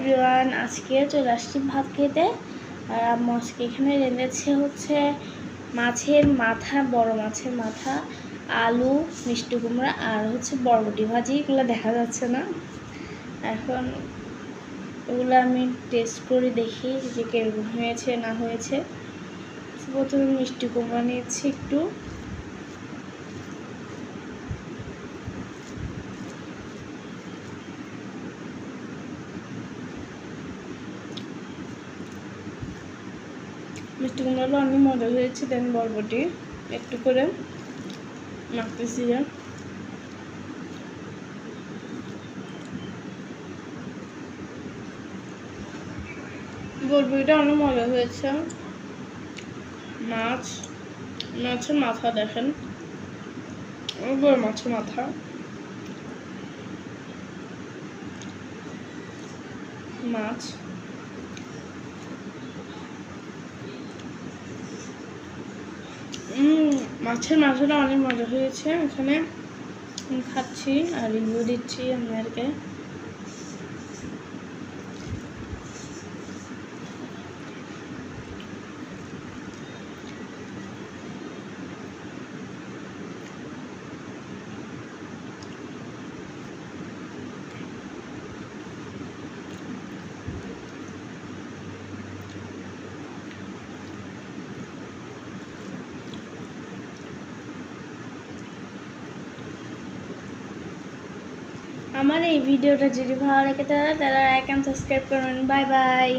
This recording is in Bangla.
এভরিওয়ান, আজকে চলে আসছি ভাত খেতে। আর আম্মু আজকে এখানে রেঁধেছে হচ্ছে মাছের মাথা, বড় মাছের মাথা, আলু, মিষ্টি কুমড়া আর হচ্ছে বরবটি ভাজি। এগুলো দেখা যাচ্ছে না। এখন ওগুলো আমি টেস্ট করে দেখি যে কীরকম হয়েছে, না হয়েছে। প্রথমে মিষ্টি কুমড়া নিয়েছি একটু। মিষ্টি কুমড়াগুলো অনেক মজা হয়েছে। দেন বরবটি, একটু করে মাখতেছি যে। বরবটিটা অনেক মজা হয়েছে। মাছ, মাছের মাথা দেখেন। বড় মাছের মাথা। মাছ। মাছের মাছটা অনেক মজা হয়েছে। এখানে খাচ্ছি আর রিভিউ দিচ্ছি আপনাদেরকে। আমার এই ভিডিওটা যদি ভালো লাগে তারা লাইক অ্যান্ড সাবস্ক্রাইব করুন। Bye bye.